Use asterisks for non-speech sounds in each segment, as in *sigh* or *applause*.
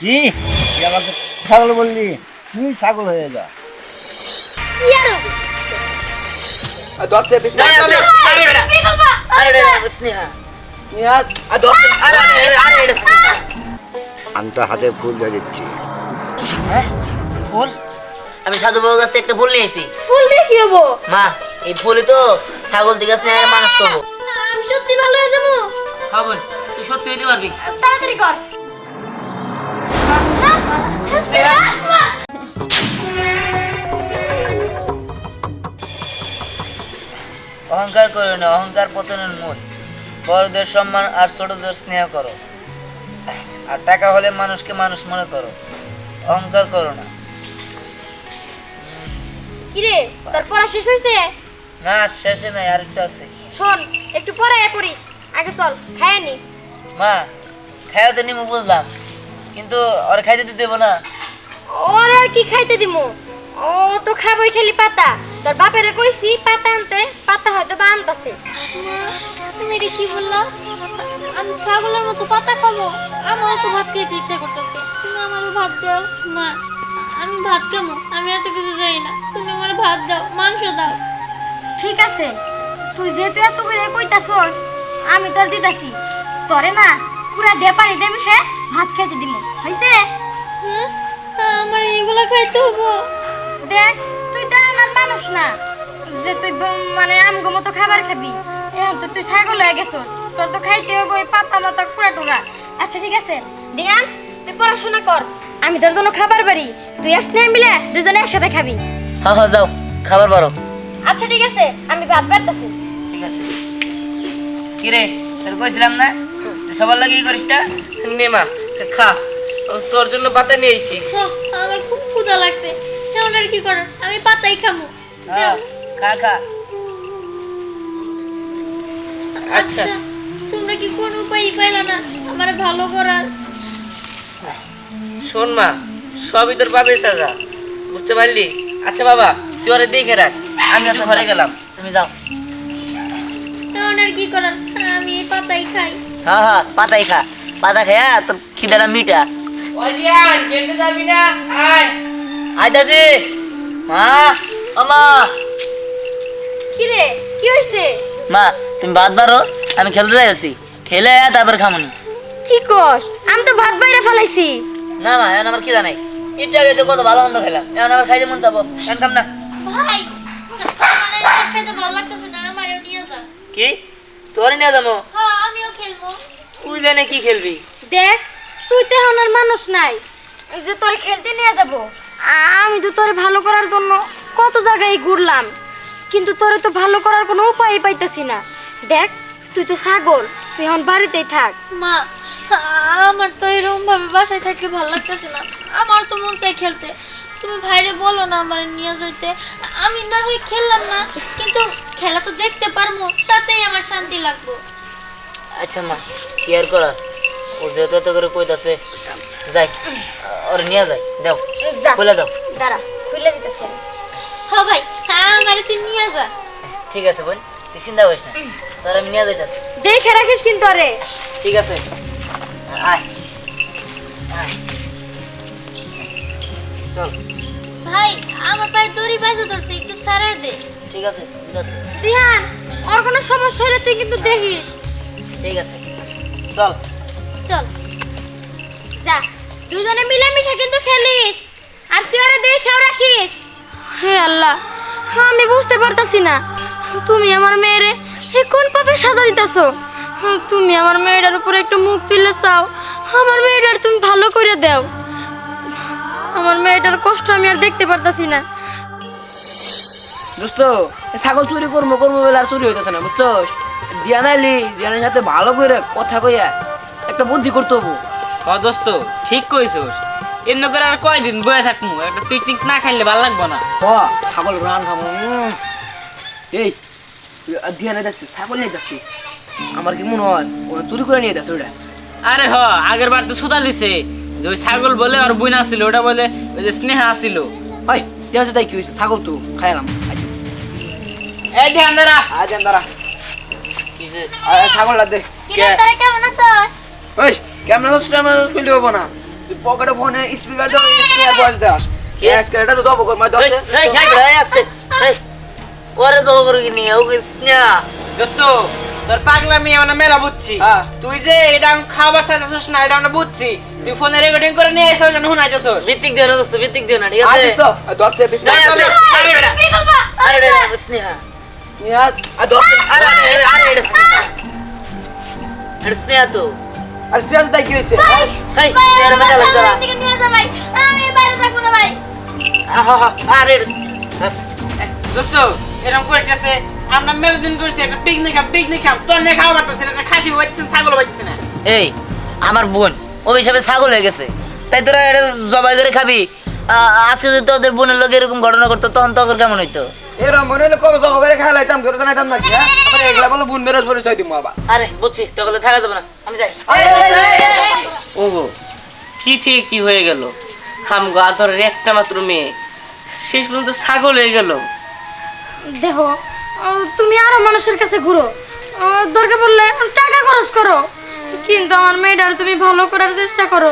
কি? তুই আমাকে ছাগল বললি? তুই ছাগল হয়ে যা। আরে আরে স্নেহা স্নেহা আর স্নেহা। আমি তোর হাতে ফুল দিয়ে দিচ্ছি। হ্যাঁ? ফুল? আমি সাধু বাবুর কাছ থেকে একটা ফুল নিয়েছি। ফুল দিয়ে কি হব? মা এই ফুলই তো ছাগল থেকে স্নেহের মানুষ করব। আমি সত্যি ভালো হয়ে যাব। খাব তুই সত্যি হইতে পারবি। তাড়াতাড়ি কর। অহংকার করো না অহংকার পতনের মূল। বড়দের সম্মান আর ছোটদের স্নেহ করো। আর টাকা হলে মানুষকে মানুষ মনে করো। অহংকার করো না। কিরে তোর পড়া শেষ হয়েছে? না শেষে নাই আরেকটা আছে। শোন একটু পরে করিস আগে চল খায় নি। মা খাইও তো নিমু বুঝলাম। কিন্তু ওর খাইতে দিতে দেবো না। ওর আর কি খাইতে দিমু? ও তো খাবই খালি পাতা। তোর বাপেরে কইছি পাতা আনতে পাতা হয়তো বা আনতাছে। তুমি এটা কি বললা? আমি ছাগলের মতো পাতা খাব। আমারও তো ভাত খেতে ইচ্ছা করতেছে। তুমি আমারও ভাত দাও। মা আমি ভাত খাব আমি এত কিছু জানি না। তুমি আমার ভাত দাও মাংস দাও। ঠিক আছে। তুই যেহেতু এত করে কইতাছস আমি তোর দিতাছি। তোরে না পুরা দে পানি দেবি সে ভাত খাইতে দিমু। হইছে? হ্যাঁ আমার এইগুলা খাইতে হব। দেখ তুই তো আমার মানুষ না। যে তুই মানে আমগো মতো খাবার খাবি। এখন তো তুই ছাগল হয়ে গেছ। তোর তো খাইতে হবে ওই পাতা মাতা কুড়া টুরা আচ্ছা ঠিক আছে। দিয়ান তুই পড়াশোনা কর। আমি তোর জন্য খাবার বাড়ি। তুই আর স্নেহ মিলে দুজনে একসাথে খাবি। হ্যাঁ হ্যাঁ যাও। খাবার পারো আচ্ছা ঠিক আছে। আমি ভাত বাড়তেছি। ঠিক আছে। কি রে তোর কইছিলাম না? সবার লাগে করিস না? নে মা খা। তোর জন্য পাতা নিয়ে আইছি। হ্যাঁ, আমার খুব ক্ষুধা লাগছে। এখন আর কি করার? আমি পাতাই খামু। খা খা। আচ্ছা তোমরা কি কোন উপায় পাইলা না আমার ভালো করার? শোন মা সবই তোর বাপের সাজা। বুঝতে পারলি? আচ্ছা বাবা তুই ওরে দেখে রাখ। আমি তো ঘরে গেলাম। তুমি যাও। এখন আর কি করার? আমি পাতাই খাই। হ্যাঁ হ্যাঁ পাতাই খা। পাতা খায়া তোর খিদাটা মিটা। যাবি না? আয়। আয় দাদি মা। আমা কি কি হইছে? মা তুমি বারো আমি খেলতে যাইছি খেলে তারপর খামুনি। কি কস? আমি তো ভাত বাইরে ফেলাইছি। না মা এখন আমার খিদা নাই। ইচ্ছা আগে তো কত ভালো মন্দ খেলাম এখন আমার খাইতে মন এখন খাম না। ভাই খেতে ভালো লাগতেছে না আমারও নিয়ে যা। কি? তোর নিয়ে যাব। হ্যাঁ আমিও খেলব। তুই জানে কি খেলবি? দেখ তুই তো এখন আর মানুষ নাই। এই যে তোর খেলতে নিয়ে যাব। আমি তো তোর ভালো করার জন্য কত জায়গায় ঘুরলাম। কিন্তু তোরে তো ভালো করার কোনো উপায় পাইতেছি না। দেখ তুই তো ছাগল তুই এখন বাড়িতেই থাক। মা আমার তো এরকম ভাবে বাসায় থাকলে ভালো লাগতেছে না। আমার তো মন চাই খেলতে। তুমি ভাইরে বলো না আমার নিয়ে যাইতে। আমি না হয় খেললাম না কিন্তু খেলা তো দেখতে পারব তাতেই আমার শান্তি লাগবে। আচ্ছা মা কি আর করার? ও যেহেতু এত করে কইতাছে যাই ওর নিয়ে যাই দাও যা বলে দাও। দাঁড়া খুলে দিতেছি। হ্যাঁ ভাই আমারে তুই নিয়ে যা। ঠিক আছে বোন তুই চিন্তা করিস না তোর আমি নিয়ে যাইতাছি। দেখে রাখিস কিন্তু আরে ঠিক আছে আয় আয়। চল। ভাই আমার পায়ে দড়ি বাজে ধরছে একটু সারাই দে। ঠিক আছে ঠিক আছে। দিহান ওর কোনো সমস্যা হলে তুই কিন্তু দেখিস। ঠিক আছে। চল। চল। যা দুজনে মিলেমিশে কিন্তু খেলিস। আর তুই আরে দেখেও রাখিস। হে আল্লাহ আমি বুঝতে পারতাছি না। তুমি আমার মেয়েরে হে কোন পাপে সাজা দিতেছো? তুমি আমার মেয়েটার উপরে একটু মুখ তুলে চাও। আমার মেয়েটার তুমি ভালো করে দাও। কষ্ট আমি আর দেখতে পারতাছি না। দোস্ত ছাগল চুরি করব করব বলে আর চুরি হইতেছে না বুঝছস? দিয়া নাইলি দিয়ানের সাথে ভালো করে কথা কইয়া একটা বুদ্ধি করতে হব। হ দোস্ত ঠিক কইছস। এমনি করে আর কয়দিন বয়ে থাকমু? একটা পিকনিক না খাইলে ভালো লাগবো না। হ ছাগল রান খাব এই দিয়া নাই যাচ্ছি ছাগল নিয়ে যাচ্ছি আমার কি মনে হয় চুরি করে নিয়ে যাচ্ছে ওটা আরে হ আগের বার তো সুতা দিছে। যে ওই ছাগল বলে আর বুইনা ছিল ওটা বলে ওই যে স্নেহা আসিল। ওই স্নেহ তাই কি হয়েছে? ছাগল তো খাইলাম। এই ধ্যান দাঁড়া আজ দাঁড়া কিসে ছাগলটা দে কিরে তোরা কেমন আছস? ওই হব না। তুই পকেটে ফোনে স্পিকার দাও স্পিকার বয়স দাস কি? আজকে এটা তো মাই এই, আসতে। এই, ওরে জব করে কি নিয়ে ওকে স্নেহা? দোস্ত তোর পাগলা মেয়ে আমরা মেলা বুঝছি। হ্যাঁ। তুই যে এটা আমি খাবার চাইতেছিস না এটা আমরা বুঝছি। তুই ফোনে রেকর্ডিং করে নিয়ে এসে ওখানে শুনাইতেছিস ভিত্তিক দিও না দোস্ত ভিত্তিক দিও না ঠিক আছে? আসিস তো দশে বিশ আরে বেটা বিকল্পা আরে রে, স্নেহা। নিয়ার আর দশে আরে আরে, আরে এটা স্নেহা। এটা স্নেহা তো। আর স্টেজ তাই কি হয়েছে এই স্নেহার মজা লাগতো না নিয়ে যা ভাই। আমি বাইরে থাকব না ভাই। আহা, আহা, আরে দোস্ত এরকম করতেছে। আমরা মেলা দিন করছি একটা পিকনিক খাম পিকনিক খাম। তোর নিয়ে খাওয়া পারতেছে না একটা খাসি হইতেছে ছাগল হইতেছে না। এই আমার বোন। অভিশাপে ছাগল হয়ে গেছে। তাই তোরা এটা জবাই করে খাবি। আজকে যদি তোদের বোনের লোক এরকম ঘটনা করতো তখন তোর কেমন হইতো? এরা মনে হলে কবে করে জানাইতাম হ্যাঁ? আবার এগুলা বলে বুন মেরাজ পরিচয় দিব আবার। আরে বুঝছি তোকে থাকা যাবে না আমি যাই। ওগো কি থেকে কি হয়ে গেল? হামগো আদরের একটা মাত্র মেয়ে শেষ পর্যন্ত ছাগল হয়ে গেল। দেহ তুমি আরও মানুষের কাছে ঘুরো। দরকার পড়লে টাকা খরচ করো। কিন্তু আমার মেয়েটার তুমি ভালো করার চেষ্টা করো।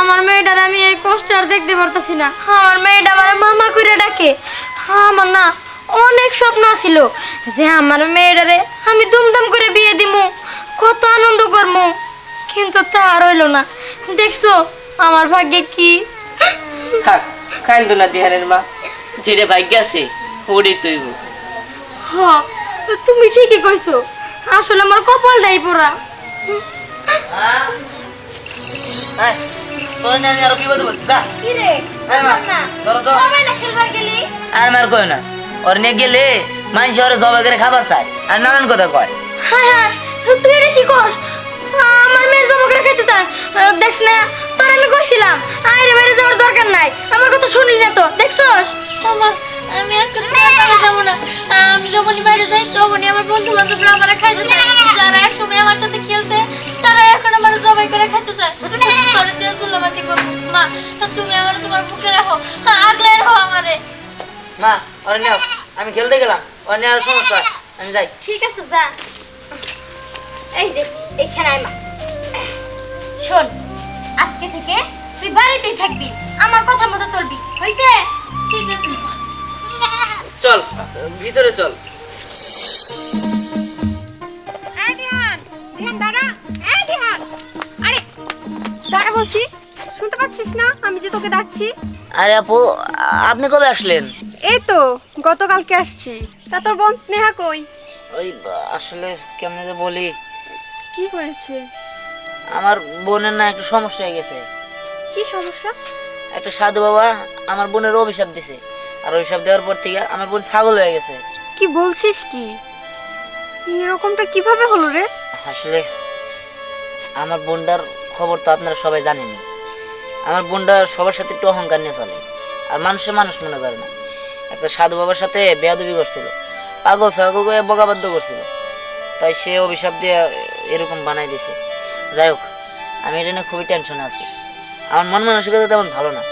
আমার মেয়েটার আমি এই কষ্ট আর দেখতে পারতাছি না। আমার মেয়েটা আমার মামা করে ডাকে। আমার না অনেক স্বপ্ন ছিল যে আমার মেয়েটারে আমি দুমদাম করে বিয়ে দিমু। কত আনন্দ করব কিন্তু তা আর হইল না। দেখছ আমার ভাগ্যে কি? থাক কান্দো না দিহানের মা। যেটা ভাগ্য আছে ওরই তৈব হ তুমি ঠিকই কইছো। আসলে আমার কপালটাই পোড়া। না। ওর নিয়ে গেলে মানুষ ওরে জবাই করে খাবার চায়। আর নানান কথা কয়। হ্যাঁ হ্যাঁ তুই এটা কি কস? আমার মেয়ের জমা করে খেতে চায়। আহ, না তোর আমি কইছিলাম আইরে বাইরে যাওয়ার দরকার নাই। আমার কথা শুনিস না তো দেখছস? আমা আমি আজকে তোমার বাইরে যাব না। আমি যখনই বাইরে যাই তখনই আমার বন্ধু বান্ধবরা আমার খাইতে সাথে আমার জবাই করে খাইতে চায় পরে তেল তুলাবাতি করব মা তুমি আমার তোমার বুকে রাখো। আগলে রাখো আমারে। মা ওর নিয়ে আমি খেলতে গেলাম। ওর নিয়ে আর সমস্যা আমি যাই। ঠিক আছে যা। এই যে এখানে আয় মা। শোন আজকে থেকে তুই বাড়িতেই থাকবি। আমার কথা মতো চলবি। হইছে? ঠিক আছে মা। চল ভিতরে চল। দাঁড়া বলছি শুনতে পাচ্ছিস না? আমি যে তোকে ডাকছি। আরে আপু আপনি কবে আসলেন? এই তো গতকালকে আসছি। তা তোর বোন স্নেহা কই? ওই আসলে কেমনে যে বলি। কি হয়েছে? আমার বোনের না একটু সমস্যা হয়ে গেছে। কি সমস্যা? একটা সাধু বাবা আমার বোনের অভিশাপ দিছে। আর অভিশাপ দেওয়ার পর থেকে আমার বোন ছাগল হয়ে গেছে। কি বলছিস কি? এরকমটা কীভাবে হলো রে? আসলে আমার বোনটার খবর তো আপনারা সবাই জানেনই। আমার বোনটা সবার সাথে একটু অহংকার নিয়ে চলে আর মানুষের মানুষ মনে করে না। একটা সাধু বাবার সাথে বেয়াদবি করছিল পাগল ছাগল করে বকাবাদ্য করছিল। তাই সে অভিশাপ দিয়ে এরকম বানাই দিছে। যাই হোক আমি এটা নিয়ে খুবই টেনশনে আছি। আমার মন মানসিকতা তেমন ভালো না।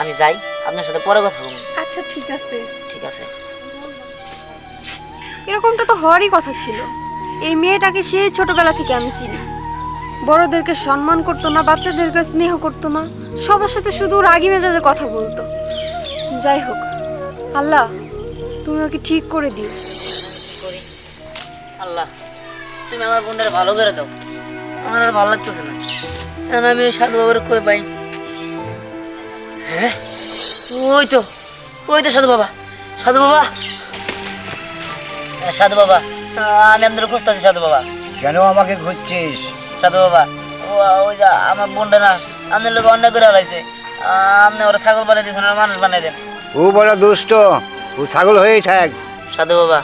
আমি যাই আপনার সাথে পরে কথা বলব। আচ্ছা ঠিক আছে। ঠিক আছে। এরকমটা তো হওয়ারই কথা ছিল। এই মেয়েটাকে সেই ছোটবেলা থেকে আমি চিনি। বড়দেরকে সম্মান করতো না বাচ্চাদেরকে স্নেহ করতো না। সবার সাথে শুধু রাগি মেজাজে কথা বলতো। যাই হোক আল্লাহ তুমি ওকে ঠিক করে দিও। করি আল্লাহ তুমি আমার বোনটারে ভালো করে দাও। আমার আর ভালো লাগতেছে না। এখন আমি ওই সাধু বাবার কই পাই? হ্যাঁ? ওই তো ওই তো সাধু বাবা। সাধু বাবা? হ্যাঁ, সাধু বাবা আমি আপনার খুঁজতেছি সাধু বাবা। কেন আমাকে খুঁজছিস? সাধু বাবা। ও ওই যে আমার বোনটা না আপনার লোক অন্যায় করে হারাইছে। আপনি ওরা ছাগল বানিয়ে দিয়েছেন ওরা মানুষ বানিয়ে দেন। ও বড় দুষ্ট ও ছাগল হয়েই থাক। সাধু বাবা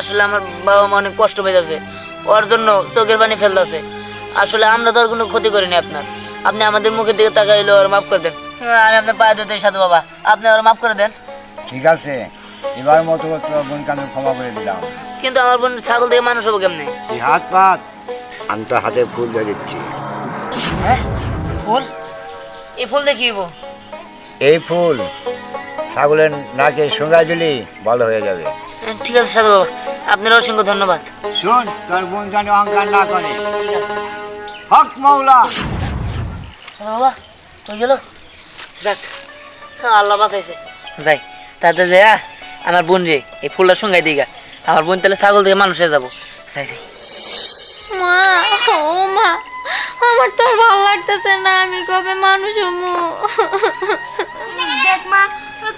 আসলে আমার বাবা মা অনেক কষ্ট পেয়ে যাচ্ছে ওর জন্য চোখের পানি ফেলতেছে। আসলে আমরা তো আর কোনো ক্ষতি করিনি আপনার। আপনি আমাদের মুখের দিকে তাকাইলে ওর মাফ করে দেন। আমি আপনার পায়ে দিতে সাধু বাবা আপনি ওর মাফ করে দেন। ঠিক আছে এবার মতো তোর বোনকে আমি ক্ষমা করে দিলাম। কিন্তু আমার বোন ছাগল দিয়ে মানুষ হব কেমনি? হাত পাত। আমি তোর হাতে ফুল দিচ্ছি। হ্যাঁ? ফুল? এই ফুল দেখিব এই ফুল ছাগলের নাকে সঙ্গায় দিলি ভালো হয়ে যাবে। ঠিক আছে সাধু বাবা আপনার অসংখ্য ধন্যবাদ। শোন তোর বোন যেন অহংকার না করে। হক মৌলা। বাবা কই গেল? যাক আল্লাহ বাঁচাইছে। যাই তাতে যে আমার বোন রে এই ফুলটা সঙ্গাই দিগা। আমার বোন তাহলে ছাগল থেকে মানুষ হয়ে যাব। যাই যাই। মা ও মা আমার তো আর ভালো লাগতেছে না আমি কবে মানুষ হমু দেখ মা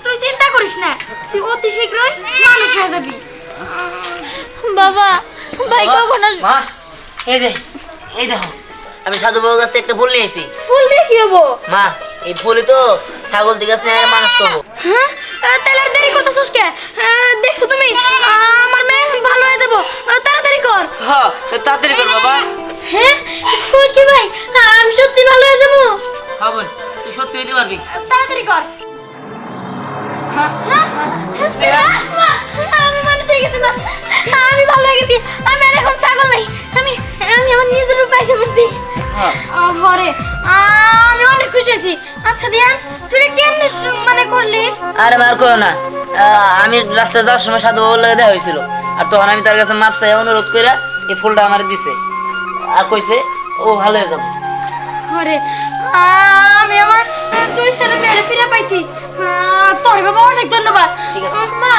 তুই চিন্তা করিস না তুই অতি শীঘ্রই মানুষ হয়ে যাবি। বাবা ভাই কখন আসবে? মা এই যে এই দেখো আমি সাধু বাবুর কাছ থেকে একটা ফুল নিয়েছি। ফুল দিয়ে কি হব? মা এই ফুলই তো ছাগল থেকে স্নেহ মানুষ করব। হ্যাঁ? তাহলে আর দেরি করতেছিস কে? দেখছ তুমি? আমার মেয়ে ভালো হয়ে যাব। কর। হ্যাঁ তাড়াতাড়ি কর বাবা। হ্যাঁ? খুশকি ভাই আমি সত্যি ভালো হয়ে যাব। হ্যাঁ বোন তুই সত্যি হইতে পারবি। তাড়াতাড়ি কর। হ্যাঁ? আমি মানুষ হয়ে গেছি আমি ভালো হয়ে গেছি। আমি আর এখন ছাগল নাই। আমি আমি আমার নিজের এসে আমি অনেক খুশি হয়েছি। আচ্ছা দিয়ান তুই কেমনে মানে করলি? আরে মার করো না। আমি রাস্তায় যাওয়ার সময় সাধু লাগে দেখা হয়েছিল। আর তখন আমি তার কাছে মাপ চাই অনুরোধ করে এই ফুলটা আমার দিছে। আর কইছে ও ভালো হয়ে যাবে আমি আমার দুই ফিরে পাইছি। তোর বাবা অনেক ধন্যবাদ। মা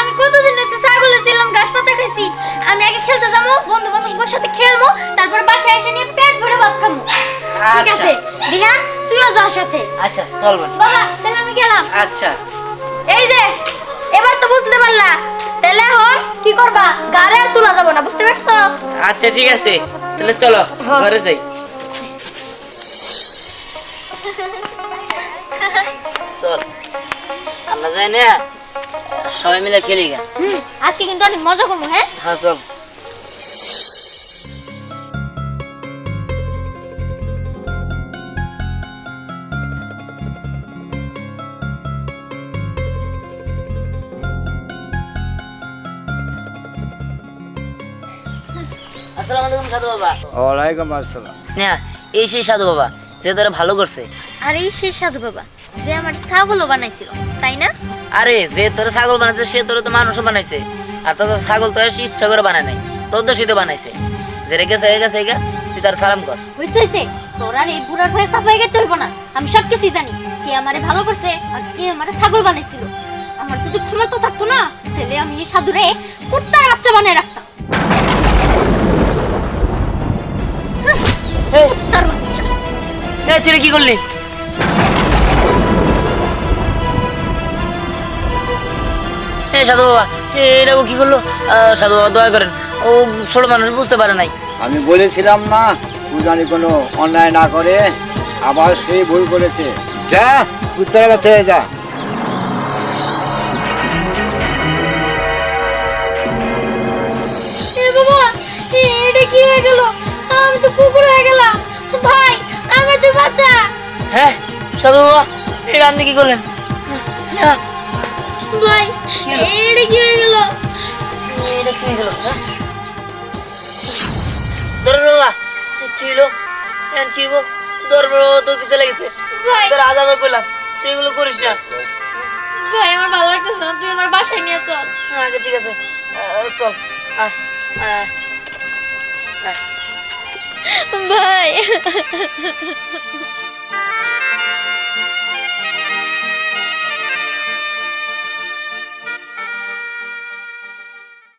আমি কতদিন হয়েছে ছাগলে ছিলাম ঘাস পাতা খাইছি। আমি আগে খেলতে যাব বন্ধু সাথে খেলব তারপর বাসায় এসে নিয়ে পেট ভরে ভাত খাব। ঠিক আচ্ছা। আছে দিহান তুইও যা সাথে। আচ্ছা চল ঠিক আছে। তাহলে চলো ঘরে যাই। চল। আমরা যাই না সবাই মিলে খেলি গা। আজকে কিন্তু অনেক মজা করব হ্যাঁ? হ্যাঁ চল। আসসালামু আলাইকুম সাধু বাবা। ওয়ালাইকুম আসসালাম। স্নেহা এই সেই সাধু বাবা যে তোরা ভালো করছে। আর এই শেষ সাধু বাবা যে আমার ছাগলও বানাইছিল তাই না? আরে যে তোর ছাগল বানাইছে সে তোর তো মানুষও বানাইছে। আর তোর ছাগল তো ইচ্ছা করে বানায় নাই তোর তো শীতে বানাইছে। যে রেখেছে হয়ে গেছে তুই তার সালাম কর। হয়েছে হয়েছে তোর আর এই বুড়ার সাফাই গেতে হইব না। আমি সব কিছুই জানি। কে আমারে ভালো করছে আর কে আমারে ছাগল বানাইছিল। আমার যদি ক্ষমতা থাকতো না তাহলে আমি এই সাধুরে কুত্তার বাচ্চা বানায় রাখতাম। তুই কি করলি? এ সাধু বাবা এ, ও কি করল? সাধু বাবা দয়া করেন। ও ছোট মানুষ বুঝতে পারে নাই। আমি বলেছিলাম না পূজানি কোনো অন্যায় না করে আবার সেই ভুল করেছে। যা উত্তরবেলা থেকে যা। বাবা এটা কি হয়ে গেল? আমি তো কুকুর হয়ে গেলাম। ভাই আমার তুই বাচ্চা। হ্যাঁ সাধু বাবা এটা আপনি কি করলেন? ভাই এটা কি হয়ে গেল? এটা কি হলো হ্যাঁ। ধরো বাবা কি হলো? কি গো ধর তো কিছু লেগেছে। ভাই। তোর আজাবে কইলাম তুই এগুলো করিস না। ভাই আমার ভালো লাগতেছে না। তুই আমার বাসায় নিয়ে চল। আচ্ছা ঠিক আছে। চল। আয় আয় আয়। ভাই *laughs*